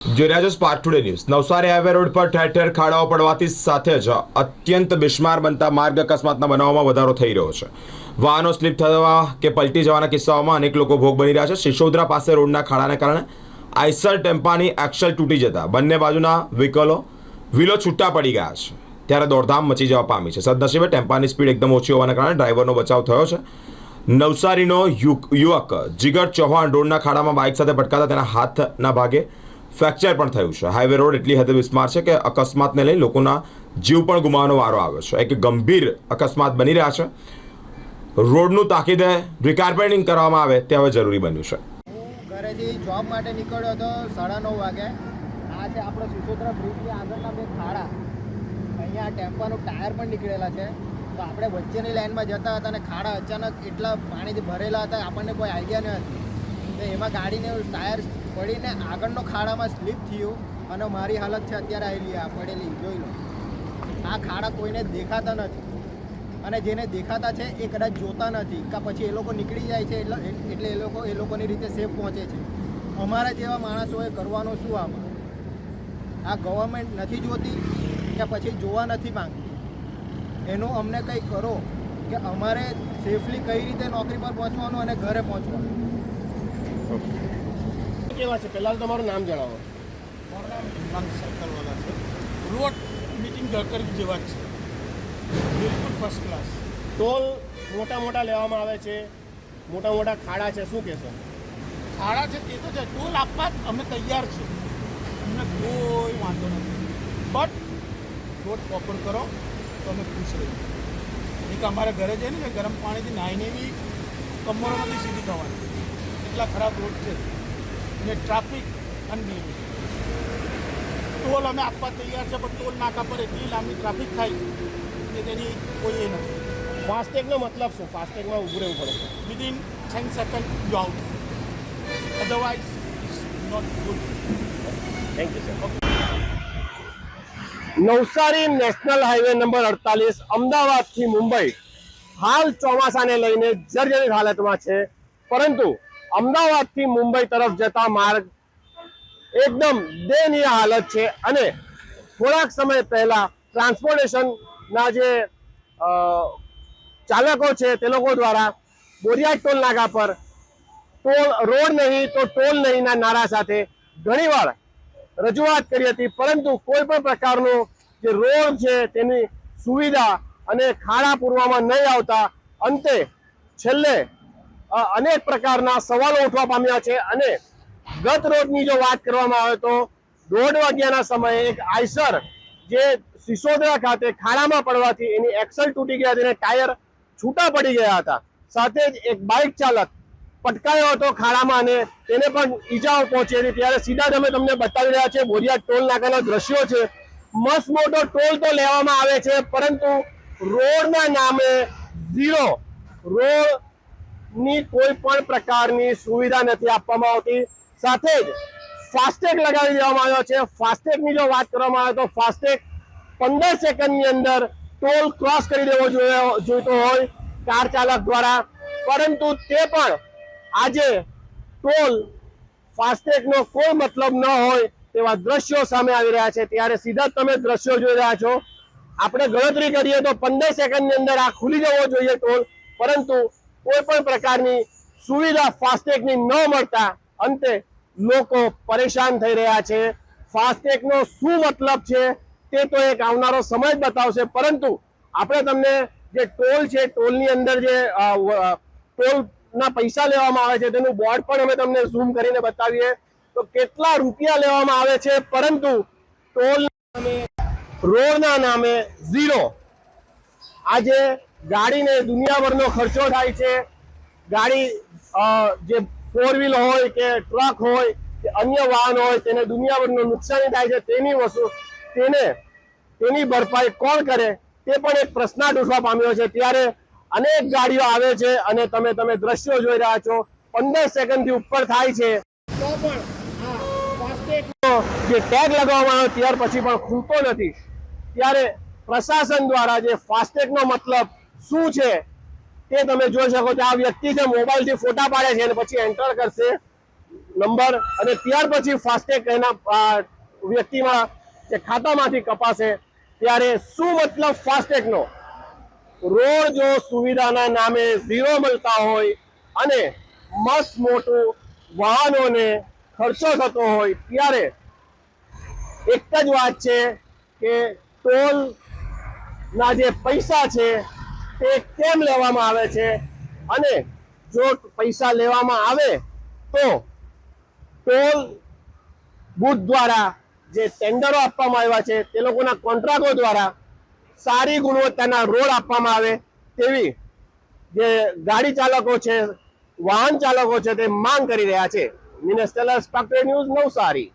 જોઈ રહ્યા છો spark today news Navsari highway road પર ઠેર ઠેર ખાડાઓ પડવાથી સાથે જ અત્યંત બિસ્માર બનતા માર્ગ અકસ્માતના બનાવોમાં વધારો થઈ રહ્યો છે. વાહનો સ્લીપ થવા કે પલટી જવાના કિસ્સાઓમાં અનેક લોકો ભોગ બની રહ્યા છે. શિશોદરા પાસે રોડના ખાડાને કારણે આઈસર ટેમ્પાની એક્સલ તૂટી જતા બંને બાજુના વ્હીકલો વ્હીલો છૂટા પડી ગયા છે. ત્યારે દોડધામ મચી જવા પામી છે. સદનસીબે ટેમ્પાની સ્પીડ એકદમ ઓછી હોવાના કારણે ડ્રાઈવરનો બચાવ થયો છે. નવસારીનો યુવક જીગર ચૌહાણ રોડના ખાડામાં બાઇક સાથે ભટકાતા તેના હાથના ભાગે ફ્રેક્ચર પણ થયું છે. હાઈવે રોડ એટલી હદે વિસ્માર છે કે અકસ્માતને લઈ લોકોના જીવ પણ ગુમાવવાનો વારો આવ્યો છે. એક ગંભીર અકસ્માત બની રહ્યા છે. રોડનું તાકીદે રિકાર્પેટિંગ કરવામાં આવે તે હવે જરૂરી બન્યું છે. ઘરેથી જોબ માટે નીકળ્યો હતો સાડા નવ વાગે. આ છે આપણો સિસોદરા બ્રિજની આગળના બે ખાડા. અહીંયા ટેમ્પાનું ટાયર પણ નીકળેલા છે. તો આપણે વચ્ચેની લાઇનમાં જતા હતા અને ખાડા અચાનક એટલા પાણીથી ભરેલા હતા, આપણને કોઈ આઈડિયા ન હતી. તો એમાં ગાડીને ટાયર પડીને આગળનો ખાડામાં સ્લીપ થયું અને મારી હાલત છે અત્યારે આવેલી આ પડેલી, જોઈ લો. આ ખાડા કોઈને દેખાતા નથી. અને જેને દેખાતા છે એ કદાચ જોતા નથી કાં પછી એ લોકો નીકળી જાય છે એટલે એટલે એ લોકો, એ લોકોની રીતે સેફ પહોંચે છે. અમારા જેવા માણસોએ કરવાનું શું આમાં? આ ગવર્મેન્ટ નથી જોતી કે પછી જોવા નથી માંગતી? એનું અમને કંઈ કરો કે અમારે સેફલી કઈ રીતે નોકરી પર પહોંચવાનું અને ઘરે પહોંચવાનું? કેવા છે? પહેલાં તો તમારું નામ જણાવો. સર્કલવાળા છે. રોડ મિટિંગ ગટર જેવા જ છે બિલકુલ ફર્સ્ટ ક્લાસ ટોલ મોટા મોટા લેવામાં આવે છે મોટા મોટા ખાડા છે શું કહેશો? ખાડા છે તે તો છે. ટોલ આપવા જ અમે તૈયાર છે. અમને કોઈ વાંધો નથી. બટ રોડ પ્રોપર કરો તો અમે ખુશ રહીએ. એક અમારા ઘરે જઈને ગરમ પાણીથી નાહીને બી કમરોમાંથી સીધી થવાની. એટલા ખરાબ રોડ છે. ને ટ્રાફિક અનનિયમિત ટોલ અમે આપવા તૈયાર છે પણ ટોલ નાકા પર એટલી લાંબી ટ્રાફિક થાય કે તેની કોઈ એ નથી ફાસ્ટેગનો મતલબ શું ફાસ્ટેગમાં ઊભું રહેવું પડે 10 seconds you out. Otherwise, it's not good. Thank you sir Navsari national highway number અડતાલીસ અમદાવાદથી મુંબઈ. હાલ ચોમાસાને લઈને જર્જરિત હાલતમાં છે. પરંતુ અમદાવાદથી મુંબઈ તરફ જતા માર્ગ એકદમ દયનીય હાલત છે અને થોડાક સમય પહેલા ટ્રાન્સપોર્ટેશનના જે ચાલકો છે તે લોકો દ્વારા બોરિયા ટોલ નાકા પર ટોલ, રોડ નહીં તો ટોલ નહીંના નારા સાથે ઘણીવાર રજૂઆત કરી હતી, પરંતુ કોઈ પણ પ્રકારનો જે રોડ છે તેની સુવિધા અને ખાડા પૂરવામાં નહીં આવતા અંતે છેલ્લે અનેક પ્રકારના સવાલો ઉઠવા પામ્યા છે અને ગત રોજની જો વાત કરવામાં આવે તો દોઢ વાગ્યાના સમયે એક આઈસર જે સિસોદરા ખાતે ખાડામાં પડવાથી એની એક્સલ તૂટી ગયા તેને ટાયર છૂટા પડી ગયા હતા. સાથે જ એક બાઇક ચાલક પટકાયો હતો ખાડામાં અને તેને પણ ઈજાઓ પહોંચી હતી ત્યારે સીધા જ અમે તમને બતાવી રહ્યા છે બોરિયા ટોલ નાકાના દ્રશ્યો છે. મસ્ત મોટો ટોલ તો લેવામાં આવે છે, પરંતુ રોડના નામે ઝીરો. રોડ ની કોઈ પણ પ્રકારની સુવિધા નથી આપવામાં આવતી. સાથે જ ફાસ્ટેગ લગાવી દેવામાં આવ્યો છે. ફાસ્ટેગની જો વાત કરવામાં આવે તો ફાસ્ટેગ પંદર સેકન્ડની અંદર ટોલ ક્રોસ કરી દેવો જોઈતો હોય કાર ચાલક દ્વારા. પરંતુ તે પણ આજે ટોલ ફાસ્ટેગનો કોઈ મતલબ ન હોય તેવા દ્રશ્યો સામે આવી રહ્યા છે. ત્યારે સીધા તમે દ્રશ્યો જોઈ રહ્યા છો. આપણે ગણતરી કરીએ તો પંદર સેકન્ડની અંદર આ ખુલી જવો જોઈએ ટોલ. પરંતુ કોઈ પણ પ્રકારની સુવિધા ફાસ્ટેગની ન મળતા અંતે લોકો પરેશાન થઈ રહ્યા છે. ફાસ્ટેગનો શું મતલબ છે તે તો એક આવનારો સમય જ બતાવશે. પરંતુ આપણે તમને જે ટોલ છે, ટોલની અંદર જે ટોલના પૈસા લેવામાં આવે છે તેનું બોર્ડ પણ અમે તમને ઝૂમ કરીને બતાવીએ. તો કેટલા રૂપિયા લેવામાં આવે છે? પરંતુ ટોલ નામે, રોડના નામે ઝીરો. આજે ગાડીને દુનિયાભરનો ખર્ચો થાય છે. ગાડી જે ફોર વ્હીલ હોય કે ટ્રક હોય કે અન્ય વાહન હોય, તેને દુનિયાભરનું નુકસાની થાય છે. તેની વસ્તુ, તેને, તેની ભરપાઈ કોણ કરે તે પણ એક પ્રશ્નાર્થ ઉઠવા પામ્યો છે. ત્યારે અનેક ગાડીઓ આવે છે અને તમે તમે દ્રશ્યો જોઈ રહ્યા છો. પંદર સેકન્ડથી ઉપર થાય છે. તો પણ જે ટેગ લગાવવામાં આવ્યો, ત્યાર પછી પણ ખૂલતો નથી. ત્યારે પ્રશાસન દ્વારા જે ફાસ્ટેગનો મતલબ શું છે? તે તમે જોઈ શકો છો. આ વ્યક્તિ છે મોબાઈલથી ફોટા પાડે છે અને પછી એન્ટર કરશે. નંબર અને ત્યાર પછી ફાસ્ટેગ એના વ્યક્તિમાં જે ખાતામાંથી કપાશે, ત્યારે શું મતલબ ફાસ્ટેગનો રોડ જો સુવિધાના નામે ઝીરો મળતા હોય અને મસ્ત મોટું વાહનોને ખર્ચો થતો હોય, ત્યારે એક જ વાત છે કે ટોલ ના જે પૈસા છે તે કેમ લેવામાં આવે છે? અને જો પૈસા લેવામાં આવે તો ટોલ બુથ દ્વારા જે ટેન્ડરો આપવામાં આવ્યા છે, તે લોકોના કોન્ટ્રાક્ટો દ્વારા સારી ગુણવત્તાના રોડ આપવામાં આવે તેવી જે ગાડી ચાલકો છે, વાહન ચાલકો છે, તે માંગ કરી રહ્યા છે. મિનેસ્ટલ સ્પેક્ટર ન્યૂઝ નવસારી.